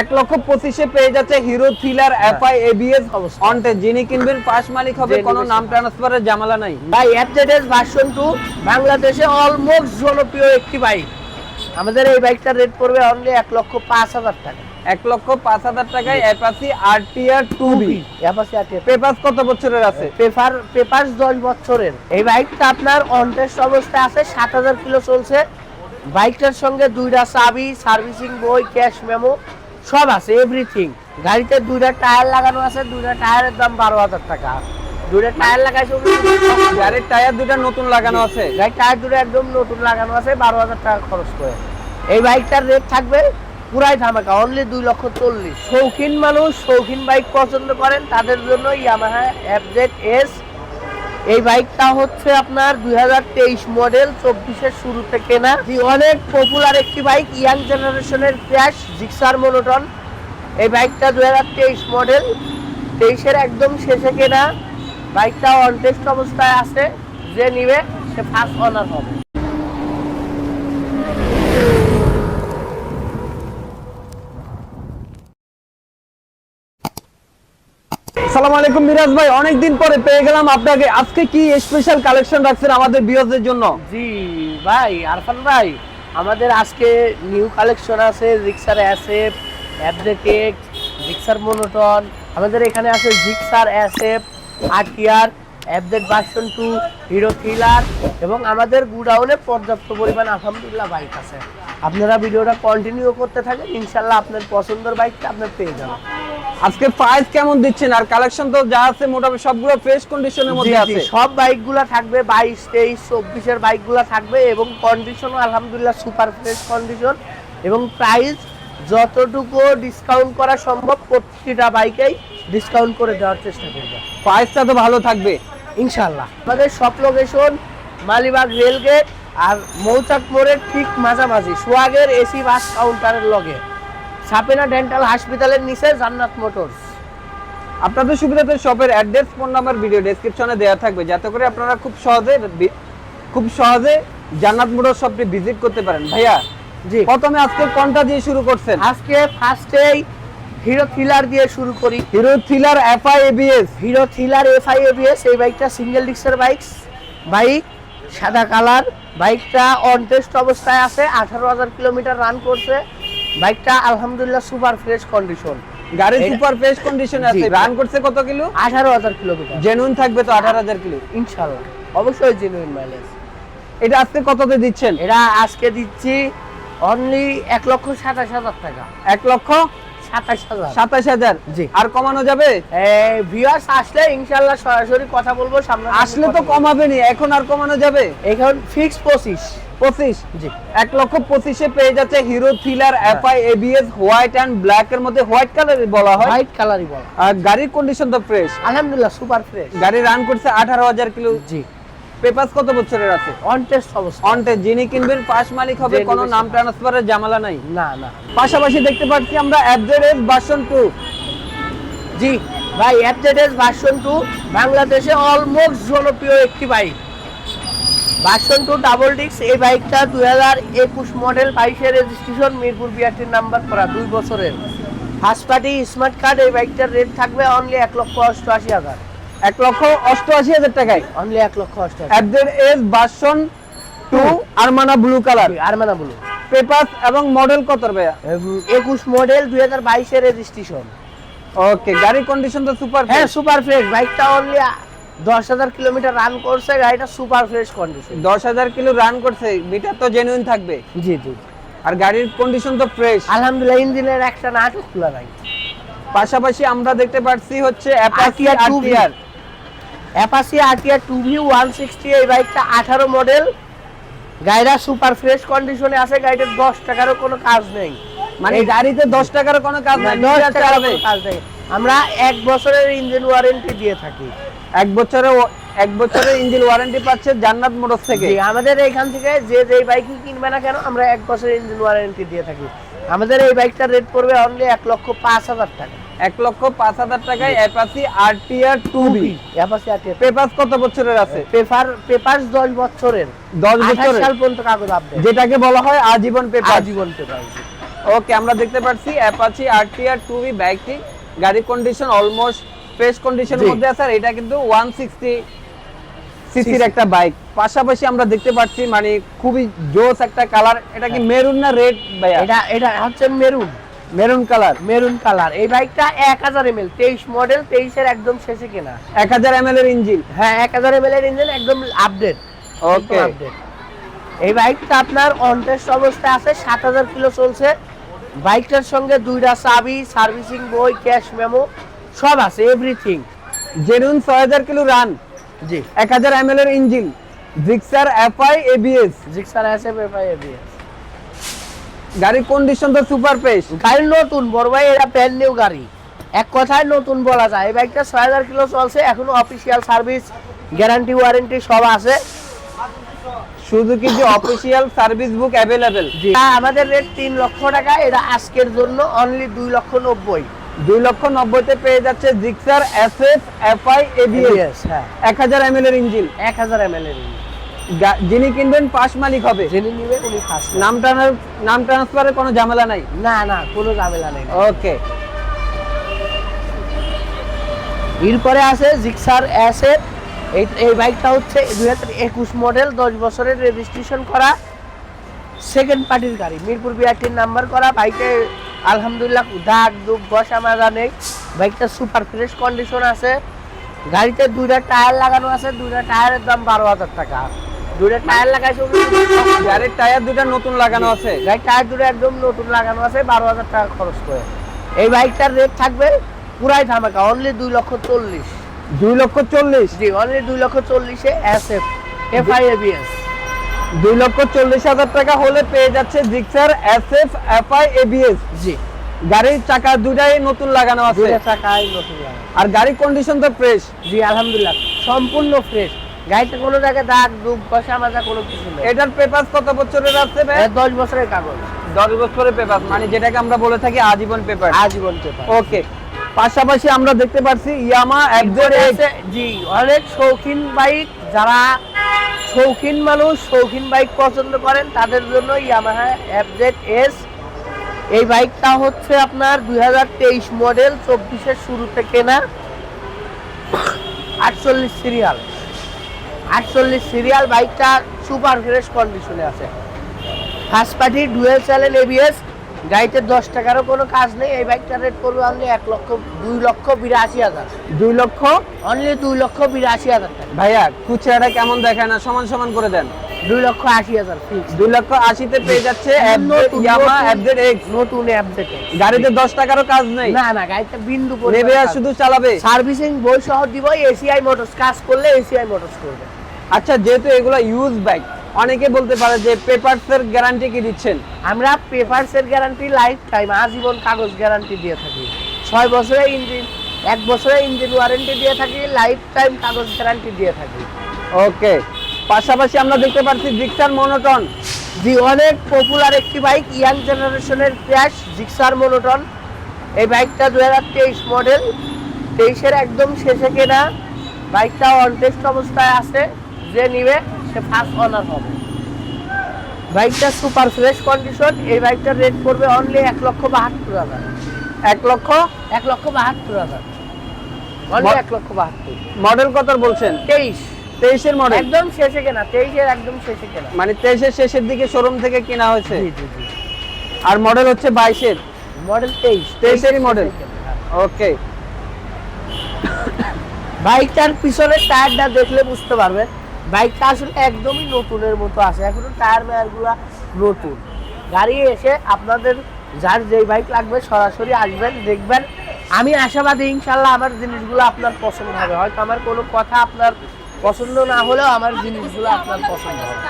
এক লক্ষ পঁচিশে পেয়ে যাচ্ছে হিরো থ্রিলার এফআই এবিএস। অনটে যিনি কিনবেন পাশ মালিক হবে কোনো নাম ট্রান্সফারের জামালা নাই। ভাই এফজেডএস ভার্সন টু বাংলাদেশে অলমোস্ট জনপ্রিয় একটি বাইক আমাদের এই বাইকটার রেট পড়বে অনলি এক লক্ষ পাঁচ হাজার টাকা। এক লক্ষ পাঁচ হাজার টাকায় Apache RTR two V Apache আটিয়া papers কত বছরের আছে? পেপার পেপার দশ বছরের। এই বাইকটা আপনার অনটেস্ট অবস্থায় আছে সাত হাজার কিলো চলছে। বাইকটার সঙ্গে দুইটা চাবি সার্ভিসিং বই ক্যাশ মেমো সব আছে এভরিথিং গাড়িতে দুইটা টায়ার লাগানো আছে দুইটা টায়ারের দাম বারো হাজার টাকা। দুইটা টায়ার লাগাইছে গাড়ির টায়ার দুটা নতুন লাগানো আছে। গাড়ির টায়ার দুটো একদম নতুন লাগানো আছে বারো হাজার টাকা খরচ করে। এই বাইকটার রেট থাকবে পুরাই ধামাকা অনলি দুই লক্ষ চল্লিশ। শৌখিন মানুষ শৌখিন বাইক পছন্দ করেন তাদের জন্য ইয়ামাহা এফজেড এস এই বাইকটা হচ্ছে আপনার দুই হাজার তেইশ মডেল চব্বিশের শুরু থেকে না। অনেক পপুলার একটি বাইক ইয়াং জেনারেশনের ক্যাশ জিক্সার মোনোটন এই বাইকটা দু হাজার তেইশ মডেল তেইশের একদম শেষে কেনা। বাইকটা অনটেস্ট অবস্থায় আছে, যে নিবে, সে ফার্স্ট অনার হবে। সালাম আলাইকুম মিরাজ ভাই, অনেকদিন পরে পেয়ে গেলাম আপনাকে। আজকে কি স্পেশাল কালেকশন রাখছেন আমাদের বিয়সদের জন্য? জি ভাই, আরফান ভাই, আমাদের আজকে নিউ কালেকশন আছে রিক্সার অ্যাসেপ অ্যাপডেটেক রিক্সার মোনোটন আমাদের এখানে আছে Gixxer অ্যাসেপ RTR update version two Hero thriller এবং আমাদের গুডাউনে পর্যাপ্ত পরিমাণ আলহামদুলিল্লাহ বাইক আছে। আপনারা ভিডিওটা কন্টিনিউ করতে থাকেন ইনশাল্লাহ আপনার পছন্দের বাইকটা আপনার পেয়ে যাবেন। আজকে প্রাইস কেমন দিচ্ছেন? আর কালেকশন তো যা আছে মোটামুটি সবগুলো ফ্রেশ কন্ডিশনের মধ্যে আছে। সব বাইকগুলো থাকবে বাইশ তেইশ চব্বিশের বাইকগুলো থাকবে এবং কন্ডিশনও আলহামদুলিল্লাহ সুপার ফ্রেশ কন্ডিশন এবং প্রাইস যতটুকু ডিসকাউন্ট করা সম্ভব প্রতিটা বাইকেই ডিসকাউন্ট করে দেওয়ার চেষ্টা করব। প্রাইসটা তো ভালো থাকবে। ইনশাল্লাহ আমাদের সব লোকেশন মালিবাগ রেলগেট আর মৌচাক মোড়ের ঠিক মাঝামাঝি সোয়াগের এসি বাস কাউন্টারের লগে। সাপেনা ডেন্টাল হাসপাতালের নিচে জান্নাত মোটরস। আপনাদের সুবিধাতে শপের অ্যাড্রেস ফোন নাম্বার ভিডিও ডেসক্রিপশনে দেওয়া থাকবে। যাতে করে আপনারা খুব সহজে খুব সহজে জান্নাত মোটর শপটি ভিজিট করতে পারেন। ভাইয়া জি। প্রথমে আজকে কোনটা দিয়ে শুরু করছেন? আজকে ফার্স্টেই হিরো থ্রিলার দিয়ে শুরু করি। Hero thriller FI ABS. Hero thriller FI ABS এই বাইকটা সিঙ্গেল ডিস্কের বাইক বাইক সাদা কালার। বাইকটা অন টেস্ট অবস্থায় আছে আঠারো হাজার কিলোমিটার রান করছে। বাইকটা আলহামদুলিল্লাহ সুপার ফ্রেশ কন্ডিশন। গাড়ি সুপার ফ্রেশ কন্ডিশনে আছে। রান করছে কত কিলো? আঠারো হাজার কিলোমিটার জেনুইন থাকবে তো আঠারো হাজার কিলো? ইনশাল্লাহ অবশ্যই জেনুইন মাইলেজ এটা আজকে কততে দিচ্ছেন? এটা আজকে দিচ্ছি অনলি এক লক্ষ সাতাশ হাজার টাকা। এক লক্ষ সাতাশ হাজার। সাতাশ হাজার? জি। আর কমানো যাবে? এই ভিউয়ার্স আসলে ইনশাল্লাহ সরাসরি কথা বলব সামনে আসলে তো কমাবেনি এখন আর কমানো যাবে? এখন ফিক্স পঁচিশ। পঁচিশ। জি। এক লক্ষ পঁচিশে পেয়ে যাচ্ছে হিরো থ্রিলার হ্যাঁ। FI ABS white and black এর মধ্যে হোয়াইট কালার বলা হয়। হোয়াইট কালারই বল আর গাড়ির কন্ডিশন তো ফ্রেশ আলহামদুলিল্লাহ সুপার ফ্রেশ গাড়ি রান করছে আঠারো হাজার কিলো। জি। পেপাস কত বছরের আছে? অন টেস্ট অবস্থা। অনটে যিনি কিনবেন পাশ মালিক হবে কোনো নাম ট্রান্সফারের ঝামেলা নাই। না না। পাশাপাশি দেখতে পাচ্ছি আমরা অ্যাপজেড ভার্সন টু জি। ভাই অ্যাপজেডএস ভার্সন টু বাংলাদেশে অলমোস্ট জনপ্রিয় একটি bike version two double disc এই বাইকটা দুই হাজার একুশ মডেল বাইশের রেজিস্ট্রেশন মিরপুর বিআরটির নাম্বার করা দুই বছরের। ফার্স্ট পার্টি স্মার্ট কার্ড এই বাইকটার রেট থাকবে অনলি এক লক্ষ অষ্টআশি হাজার। এক লক্ষ অষ্টআশি হাজার টাকায়? অনলি এক লক্ষ অষ্টআশি অ্যাপজেড এস ভার্সন টু আরমানা ব্লু কালার আর মানে বলুন পেপাস এবং মডেল কত ভাইয়া? একুশ মডেল দুই হাজার বাইশের রেজিস্ট্রেশন ওকে গাড়ির কন্ডিশন তো সুপার হ্যাঁ সুপার ফ্রেশ বাইকটা অনলি দশ হাজার কিলোমিটার রান করছে গাড়িটা সুপার ফ্রেশ কন্ডিশন দশ হাজার কিলো রান করছে মিটার তো জেনুইন থাকবে। জি জি। আর গাড়ির কন্ডিশন তো ফ্রেশ আলহামদুলিল্লাহ ইঞ্জিনের একটা নাটও খোলা নাই পাশাপাশি আমরা দেখতে পাচ্ছি হচ্ছে Apache RTR Apache RTR two V one sixty এই বাইকটা আঠারো মডেল গাড়িটা সুপার ফ্রেশ কন্ডিশনে আছে গাড়িটার দশ টাকারও কোনো কাজ নেই। মানে গাড়িতে দশ টাকার কোনো কাজ নাই কাজ নেই। আমরা এক বছরের ইঞ্জিন ওয়ারেন্টি দিয়ে থাকি। এক বছরে এক বছরের ইঞ্জিন ওয়ারেন্টি পাচ্ছে জান্নাত মোটরস থেকে। আমাদের এইখান থেকে যে যে বাইকই কিনবে না কেন আমরা এক বছরের ইঞ্জিন ওয়ারেন্টি দিয়ে থাকি। আমাদের এই বাইকটার রেট পড়বে অনলি এক লক্ষ পাঁচ হাজার টাকা। এক লক্ষ পাঁচ হাজার টাকায় Apache RTR two V Apache RTR papers কত বছরের আছে? পেপার পেপার দশ বছরের। দশ বছরের। সাল পর্যন্ত কাগজ আপডেট যেটাকে বলা হয় আজীবন পেপার আজীবন পেপার ওকে আমরা দেখতে পাচ্ছি অ্যাপাচি আর টু বি বাইকটি গাড়ির কন্ডিশন অলমোস্ট ফ্রেশ কন্ডিশনের। মধ্যে আছে আর এটা কিন্তু ওয়ান সিক্সটি সিসির একটা বাইক পাশাপাশি আমরা দেখতে পাচ্ছি মানে খুবই জোস একটা কালার এটা কি হ্যাঁ। মেরুন না রেড ভাইয়া? এটা এটা হচ্ছে maroon maroon colour maroon colour এই বাইকটা এক হাজার এমএল তেইশ মডেল তেইশের একদম শেষে কেনা। এক হাজার এম এর ইঞ্জিন হ্যাঁ এক হাজার এমএল এর ইঞ্জিন একদম আপডেট ওকে আপডেট এই বাইকটা আপনার অন টেস্ট অবস্থায় আছে সাত হাজার কিলো চলছে। বাইকটার সঙ্গে দুইটা চাবি সার্ভিসিং বই ক্যাশ মেমো সব আছে এভরিথিং জেনুইন ছয় হাজার কিলো রান জি। এক হাজার এম এর engine Gixxer FI ABS Gixxer আছে এফআই এবিএস গাড়ির কন্ডিশন তো সুপার পেস গাড়ি নতুন বড় ভাই এটা ব্র্যান্ড নিউ গাড়ি। এক কথায় নতুন বলা যায়। এই বাইকটা ছয় হাজার কিলো চলছে এখনও অফিসিয়াল সার্ভিস গ্যারান্টি ওয়ারেন্টি সব আছে। শুধু কি যে অফিসিয়াল সার্ভিস বুক অ্যাভেলেবেল আমাদের রেট তিন লক্ষ টাকা এটা আজকের জন্য অনলি দুই লক্ষ নব্বই। দুই লক্ষ নব্বইতে পেয়ে যাচ্ছে জিক্সার এসএফ এফআই এবিএস। হ্যাঁ। এক হাজার এম এর ইঞ্জিন। এক হাজার এম এর গা- যিনি কিনবেন পাশ মালিক হবে। জেনে নিবে উনি ফার্স্ট নাম ট্রান্সফার নাম ট্রান্সফারের কোনো ঝামেলা নাই? না না কোনো ঝামেলা নেই। ওকে। এরপরে আছে জিক্সার অ্যাসেট এই এই বাইকটা হচ্ছে দুই হাজার একুশ মডেল দশ বছরের রেজিস্ট্রেশন করা। সেকেন্ড পার্টির গাড়ি মিরপুর বিআরটির নাম্বার করা। বাইকে আলহামদুলিল্লাহ দাগ দুঃখ বসা মাজা নেই বাইকটা সুপার ফ্রেশ কন্ডিশন আছে। গাড়িতে দুইটা টায়ার লাগানো আছে দুইটা টায়ারের দাম বারো হাজার টাকা। দুইটা টায়ার লাগাইছে গাড়ির টায়ার দুটা নতুন লাগানো আছে। গাড়ির টায়ার দুটো একদম নতুন লাগানো আছে বারো হাজার টাকা খরচ করে। এই বাইকটার রেট থাকবে পুরাই ধামাকা অনলি দুই লক্ষ চল্লিশ। দুই লক্ষ চল্লিশ? জি অনলি দুই লক্ষ চল্লিশে এসএফ এফআই এবিএস দুই লক্ষ চল্লিশ হাজার টাকা হলে পেয়ে যাচ্ছে জিক্সার এসএফ এফআই এবিএস। জি। গাড়ির চাকা দুটাই নতুন লাগানো আছে। টাকায় নতুন আর গাড়ির কন্ডিশন তো ফ্রেশ জি আলহামদুলিল্লাহ। সম্পূর্ণ ফ্রেশ গাড়িতে কোনো জায়গায় দাগ দুঃখ বসা মাজা কোনো কিছু নেই। এটার পেপার কত বছরের আছে দশ বছরের কাগজ। দশ বছরের পেপার মানে যেটাকে আমরা বলে থাকি আজীবন পেপার আজীবন পেপার ওকে পাশাপাশি আমরা দেখতে পাচ্ছি ইয়ামা জি অনেক শৌখিন বাইক যারা শৌখিন মানুষ, শৌখিন বাইক পছন্দ করেন, তাদের জন্য ইয়ামাহা এফজেড এস এই বাইকটা হচ্ছে আপনার দুই হাজার তেইশ মডেল চব্বিশের শুরুতে কেনা, আটচল্লিশ সিরিয়াল আটচল্লিশ সিরিয়াল বাইকটা সুপার ফ্রেশ কন্ডিশনে আছে। First party dual channel ABS গাড়িতে দশ টাকারও কোনো কাজ নেই এই বাইকটার রেট পড়বে অনলি এক লক্ষ দুই লক্ষ বিরাশি হাজার। দুই লক্ষ? অনলি দুই লক্ষ বিরাশি হাজার টাকা। ভাইয়া খুচরাটা কেমন দেখায় না? সমান সমান করে দেন। দুই লক্ষ আশি হাজার দুই লক্ষ আশিতে পেয়ে যাচ্ছে নতুন, গাড়িতে দশ টাকারও কাজ নেই। না না গাড়িটা বিন্দু নেবে আর শুধু চালাবে? সার্ভিসিং বই সহ দিব এসিআই মোটরস কাজ করলে এসিআই মোটরস করবে। আচ্ছা যেহেতু এগুলো ইউজ বাইক অনেকে বলতে পারে যে পেপারস এর গ্যারান্টি কি দিচ্ছেন? আমরা পেপারসের গ্যারান্টি লাইফ টাইম আজীবন কাগজ গ্যারান্টি দিয়ে থাকি। ছয় বছরের ইঞ্জিন এক বছরের ইঞ্জিন ওয়ারেন্টি দিয়ে থাকি লাইফ টাইম কাগজ গ্যারান্টি দিয়ে থাকি। ওকে পাশাপাশি আমরা দেখতে পাচ্ছি জিক্সার মনোটন জি অনেক পপুলার একটি বাইক ইয়াং জেনারেশনের ক্র্যাশ জিক্সার মনোটন এই বাইকটা দু হাজার তেইশ মডেল তেইশের একদম শেষে কেনা। বাইকটা অন টেস্ট অবস্থায় আছে। যে নিবে সে ফার্স্ট অনার হবে। বাইকটা সুপার ফ্রেশ কন্ডিশন এই বাইকটার রেট পড়বে অনলি এক লক্ষ বাহাত্তর হাজার। এক লক্ষ? এক লক্ষ বাহাত্তর হাজার। অনলি এক লক্ষ বাহাত্তর। মডেল কত বলছেন? তেইশ। তেইশের মডেল একদম শেষে কেনা তেইশের একদম শেষে কেনা। মানে তেইশের শেষের দিকে শোরুম থেকে কেনা হয়েছে? আর মডেল হচ্ছে বাইশের? মডেল তেইশ। তেইশেরই? হ্যাঁ। ওকে বাইকটার পিছনের টায়ারটা দেখলে বুঝতে পারবেন। বাইকটা আসলে একদমই নতুনের মতো আছে। এখনও টায়ার মেয়ারগুলো নতুন। গাড়ি এসে আপনাদের যার যেই বাইক লাগবে সরাসরি আসবেন, দেখবেন। আমি আশাবাদী ইনশাল্লাহ আমার জিনিসগুলো আপনার পছন্দ হবে। হয়তো আমার কোনো কথা আপনার পছন্দ না হলেও আমার জিনিসগুলো আপনার পছন্দ হবে।